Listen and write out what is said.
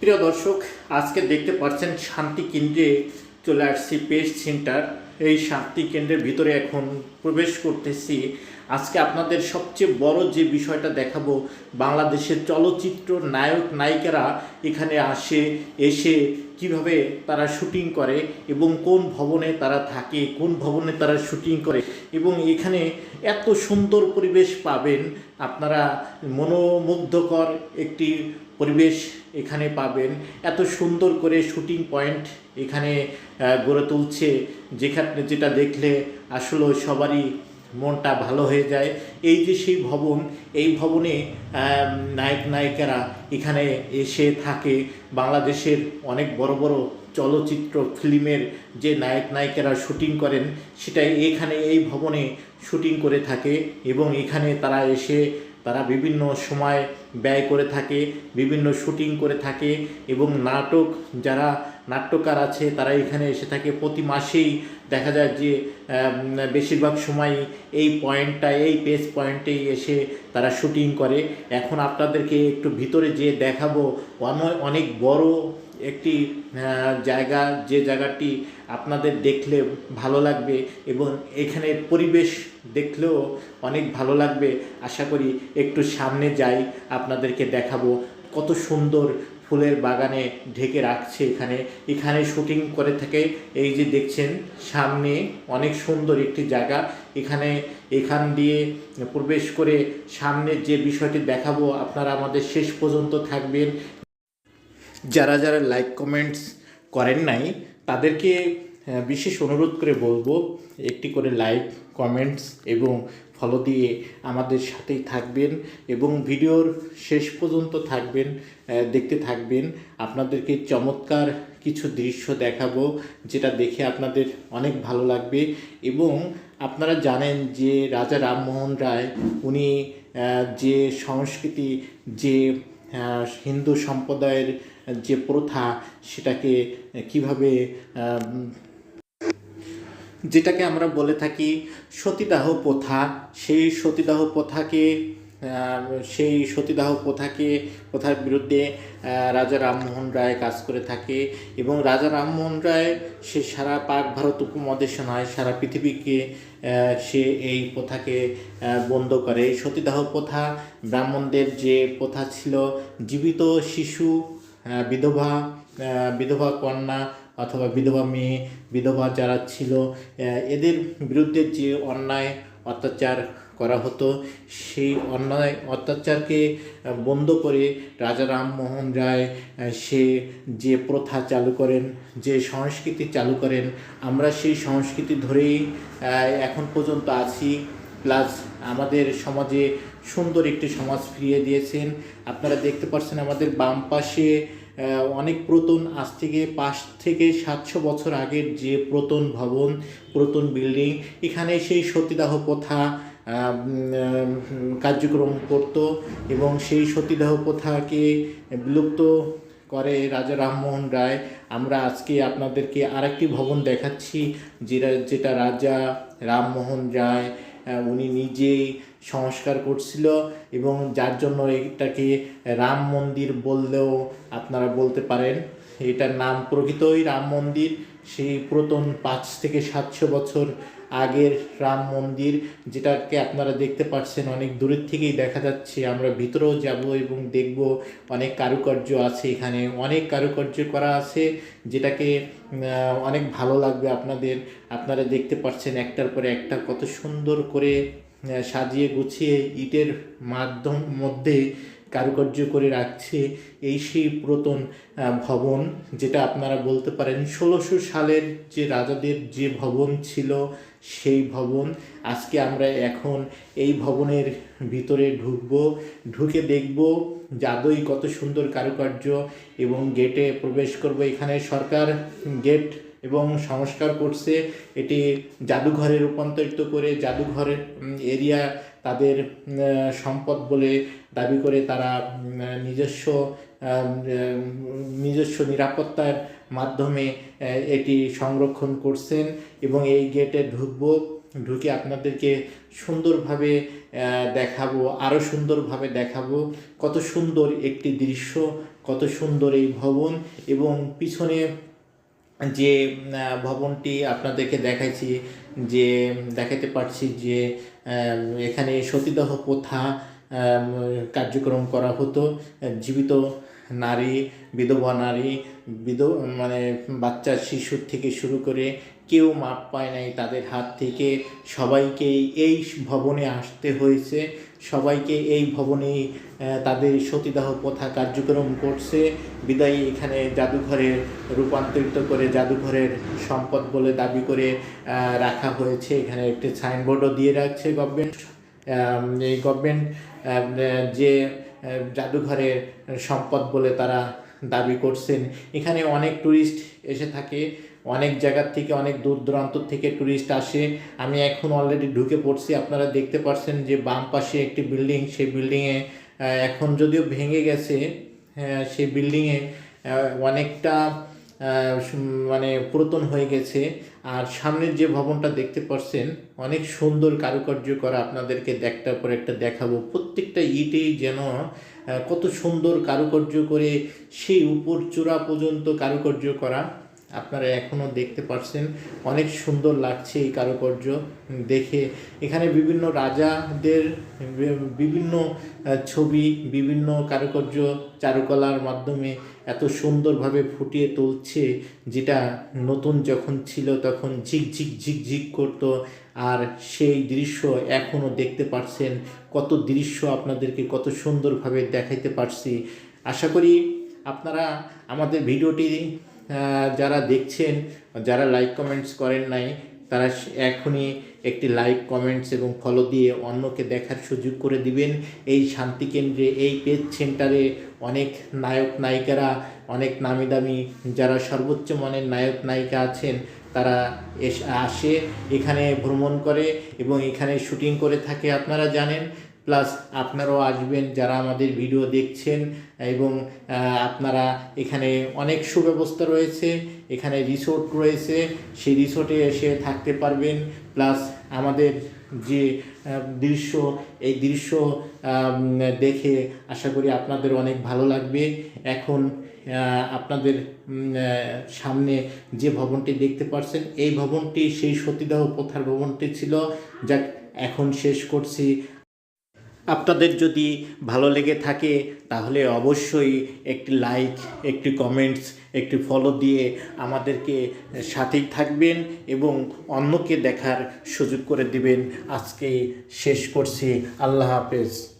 প্রিয় দর্শক, আজকে দেখতে পাচ্ছেন শান্তি কেন্দ্রে চলে আসছি পেস্ট সেন্টার। এই শান্তি কেন্দ্রের ভিতরে এখন প্রবেশ করতেছি। আজকে আপনাদের সবচেয়ে বড় যে বিষয়টা দেখাবো, বাংলাদেশের চলচ্চিত্র নায়ক, নায়িকারা এখানে আসে, এসে কীভাবে তারা শুটিং করে এবং কোন ভবনে তারা থাকে, কোন ভবনে তারা শুটিং করে এবং এখানে এত সুন্দর পরিবেশ পাবেন। আপনারা মনোমুগ্ধকর একটি পরিবেশ এখানে পাবেন। এত সুন্দর করে শুটিং পয়েন্ট এখানে গড়ে তুলছে। যেখানে যেটা দেখলে আসলে সবারই মনটা ভালো হয়ে যায়। এই যে সেই ভবন, এই ভবনে নায়ক, নায়িকারা এখানে এসে থাকে। বাংলাদেশের অনেক বড় বড় চলচ্চিত্র, ফিল্মের যে নায়ক, নায়িকারা শুটিং করেন সেটা এখানে এই ভবনে শুটিং করে থাকে এবং এখানে তারা এসে তারা বিভিন্ন সময় ব্যয় করে থাকে, বিভিন্ন শুটিং করে থাকে এবং নাটক, যারা নাট্যকার আছে তারা এখানে এসে থাকে। প্রতি মাসেই দেখা যায় যে বেশিরভাগ সময় এই পয়েন্টটা, এই পেস পয়েন্টেই এসে তারা শুটিং করে। এখন আপনাদেরকে একটু ভিতরে যেয়ে দেখাবো। অনেক বড় একটি জায়গা, যে জায়গাটি আপনাদের দেখলে ভালো লাগবে এবং এখানে পরিবেশ দেখলেও অনেক ভালো লাগবে, আশা করি একটু সামনে যাই, আপনাদেরকে দেখাবো কত সুন্দর ফুলের বাগানে ঢেকে রাখছে এখানে। এখানে শুটিং করে থাকে, এই যে দেখছেন সামনে অনেক সুন্দর একটি জায়গা। এখানে এখান দিয়ে প্রবেশ করে সামনে যে বিষয়টি দেখাবো, আপনারা আমাদের শেষ পর্যন্ত থাকবেন। যারা যারা লাইক কমেন্টস করেন নাই, তাদেরকে বিশেষ অনুরোধ করে বলব, একটি করে লাইক কমেন্টস এবং ফলো দিয়ে আমাদের সাথেই থাকবেন এবং ভিডিওর শেষ পর্যন্ত থাকবেন দেখতে থাকবেন। আপনাদেরকে চমৎকার কিছু দৃশ্য দেখাবো, যেটা দেখে আপনাদের অনেক ভালো লাগবে এবং আপনারা জানেন যে রাজা রামমোহন রায়, উনি যে সংস্কৃতি, যে হিন্দু সম্প্রদায়ের যে প্রথা, সেটাকে কীভাবে যেটাকে আমরা বলে থাকি সতীদাহ প্রথা, সেই সতীদাহ প্রথাকে সেই সতীদাহ প্রথাকে প্রথার বিরুদ্ধে রাজা রামমোহন রায় কাজ করে থাকে এবং রাজা রামমোহন রায়, সে সারা পাক ভারত উপমহাদেশে নয়, সারা পৃথিবীকে সে এই প্রথাকে বন্ধ করে। এই সতীদাহ প্রথা, ব্রাহ্মণদের যে প্রথা ছিল, জীবিত শিশু বিধবা বিধবা কন্যা অথবা বিধবা মেয়ে, বিধবা যারা ছিল এদের বিরুদ্ধে যে অন্যায়, অত্যাচার করা হতো। সেই অন্যায় অত্যাচারকে বন্ধ করে রাজা রামমোহন রায়, সে যে প্রথা চালু করেন, যে সংস্কৃতি চালু করেন, আমরা সেই সংস্কৃতি ধরেই এখন পর্যন্ত আছি। প্লাস আমাদের সমাজে সুন্দর একটি সমাজ ফিরিয়ে দিয়েছেন। আপনারা দেখতে পাচ্ছেন আমাদের বাম পাশে অনেক প্রতন, আজ থেকে পাঁচ থেকে সাতশো বছর আগের যে প্রতন ভবন, প্রতন বিল্ডিং, এখানে সেই সতীদাহ প্রথা কার্যক্রম করত এবং সেই সতীদাহ প্রথাকে বিলুপ্ত করে রাজা রামমোহন রায়। আমরা আজকে আপনাদেরকে আরেকটি ভবন দেখাচ্ছি, যেটা যেটা রাজা রামমোহন রায় উনি নিজেই সংস্কার করছিল এবং যার জন্য এটাকে রাম মন্দির বললেও আপনারা বলতে পারেন। এটার নাম প্রকৃতই রাম মন্দির। সেই পুরাতন পাঁচ থেকে সাতশো বছর আগের রাম মন্দির, যেটাকে আপনারা দেখতে পাচ্ছেন অনেক দূরের থেকেই দেখা যাচ্ছে। আমরা ভিতরেও যাব এবং দেখব অনেক কারুকার্য আছে এখানে। অনেক কারুকার্য করা আছে যেটাকে অনেক ভালো লাগবে আপনাদের। আপনারা দেখতে পাচ্ছেন একটার পরে একটা কত সুন্দর করে সাজিয়ে গুছিয়ে ইটের মাধ্যম মধ্যে কারুকার্য করে রাখছে এই সেই পুরাতন ভবন, যেটা আপনারা বলতে পারেন ষোলোশো সালের যে রাজাদের যে ভবন ছিল সেই ভবন। আজকে আমরা এখন এই ভবনের ভিতরে ঢুকব, ঢুকে দেখব জাদুই কত সুন্দর কারুকার্য এবং গেটে প্রবেশ করব। এখানে সরকার গেট এবং সংস্কার করছে। এটি জাদুঘরে রূপান্তরিত করে জাদুঘরের এরিয়া তাদের সম্পদ বলে দাবি করে তারা নিজস্ব নিজস্ব নিরাপত্তার মাধ্যমে এটি সংরক্ষণ করছেন এবং এই গেটে ঢুকবো। ঢুকে আপনাদেরকে সুন্দরভাবে দেখাবো আরও সুন্দরভাবে দেখাবো কত সুন্দর একটি দৃশ্য, কত সুন্দর এই ভবন এবং পিছনে যে ভবনটি আপনাদেরকে দেখাইছি, যে দেখাতে পারছি যে এখানে সতীদাহ প্রথা কার্যক্রম করা হতো। জীবিত নারী, বিধবা নারী, বিধ মানে বাচ্চা শিশুর থেকে শুরু করে কেউ মাপ পায় নাই তাদের হাত থেকে। সবাইকেই এই ভবনে আসতে হয়েছে। সবাইকে এই ভবনেই আহ, তাদের সতীদাহ প্রথা কার্যক্রম করছে। বিদায়ী এখানে জাদুঘরে রূপান্তরিত করে জাদুঘরের সম্পদ বলে দাবি করে রাখা হয়েছে। এখানে একটি সাইনবোর্ডও দিয়ে রাখছে গভর্নমেন্ট এই গভর্নমেন্ট যে জাদুঘরের সম্পদ বলে তারা দাবি করছেন। এখানে অনেক ট্যুরিস্ট এসে থাকে। অনেক জায়গার থেকে অনেক দূর দূরান্ত থেকে ট্যুরিস্ট আসে। আমি এখন অলরেডি ঢুকে পড়ছি। আপনারা দেখতে পাচ্ছেন যে বাম পাশে একটি বিল্ডিং সেই বিল্ডিংয়ে এখন যদিও ভেঙে গেছে হ্যাঁ, সেই বিল্ডিংয়ে অনেকটা মানে পুরাতন হয়ে গেছে। আর সামনের যে ভবনটা দেখতে পাচ্ছেন অনেক সুন্দর কারুকার্য করা আপনাদেরকে একটার পর একটা দেখাবো। প্রত্যেকটা ইটেই যেন কত সুন্দর কারুকার্য করে সেই উপর চূড়া পর্যন্ত কারুকার্য করা। আপনারা এখনও দেখতে পাচ্ছেন অনেক সুন্দর লাগছে এই কারুকার্য দেখে। এখানে বিভিন্ন রাজাদের বিভিন্ন ছবি, বিভিন্ন কারুকার্য চারুকলার মাধ্যমে এত সুন্দরভাবে ফুটিয়ে তুলছে, যেটা নতুন যখন ছিল তখন ঝিকঝিক ঝিকঝিক করতো। আর সেই দৃশ্য এখনও দেখতে পাচ্ছেন কত দৃশ্য আপনাদেরকে কত সুন্দরভাবে দেখাইতে পারছি। আশা করি আপনারা আমাদের ভিডিওটি যারা দেখছেন, যারা লাইক কমেন্টস করেন নাই, তারা এখনই একটি লাইক কমেন্টস এবং ফলো দিয়ে অন্যকে দেখার সুযোগ করে দিবেন। এই শান্তিকেন্দ্রে, এই পেজ সেন্টারে অনেক নায়ক নায়িকারা, অনেক নামি দামি যারা সর্বোচ্চ মানের নায়ক নায়িকা আছেন, তারা এস আসে, এখানে ভ্রমণ করে এবং এখানে শুটিং করে থাকে। আপনারা জানেন প্লাস আপনারাও আসবেন যারা আমাদের ভিডিও দেখছেন এবং আপনারা এখানে অনেক সুব্যবস্থা রয়েছে, এখানে রিসোর্ট রয়েছে, সেই রিসোর্টে এসে থাকতে পারবেন। প্লাস আমাদের যে দৃশ্য, এই দৃশ্য দেখে আশা করি আপনাদের অনেক ভালো লাগবে। এখন আপনাদের সামনে যে ভবনটি দেখতে পাচ্ছেন এই ভবনটি সেই সতীদাহ প্রথার ভবনটি ছিল। যা এখন শেষ করছি। আপনাদের যদি ভালো লেগে থাকে, তাহলে অবশ্যই একটি লাইক একটি কমেন্টস একটি ফলো দিয়ে আমাদেরকে সাথেই থাকবেন এবং অন্যকে দেখার সুযোগ করে দিবেন। আজকে শেষ করছি। আল্লাহ হাফেজ।